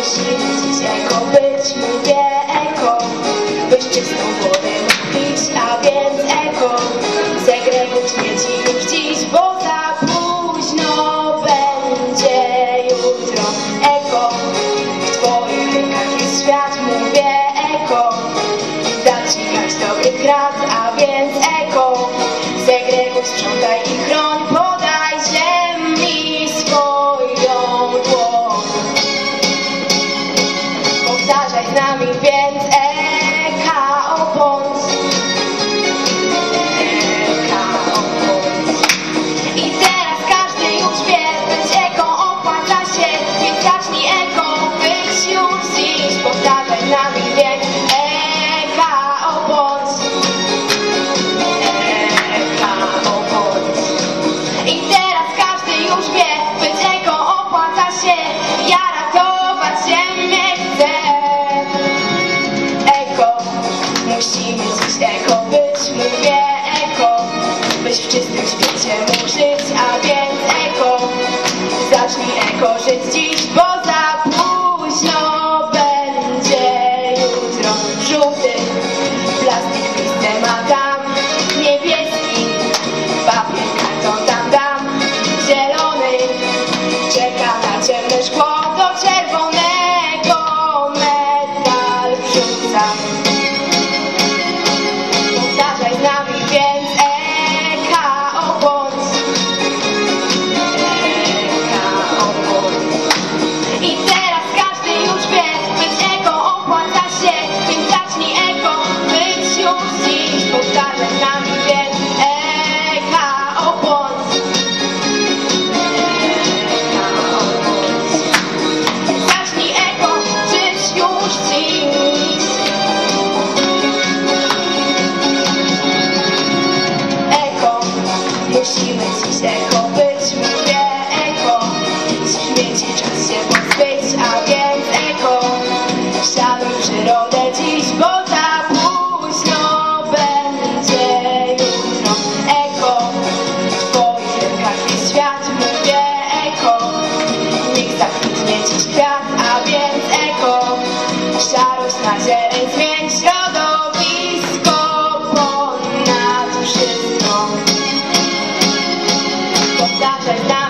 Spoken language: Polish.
Jeśli widzisz eko, być mnie nie eko Byś czystą wodą events W czystym świecie mógł żyć, a więc eko. Zacznij eko żyć dziś, bo za późno będzie jutro. Żółty, plastik listem, a tam niebieski Papier, karton, tam, tam, zielony Czeka na ciemne szkło, do ciebie salam.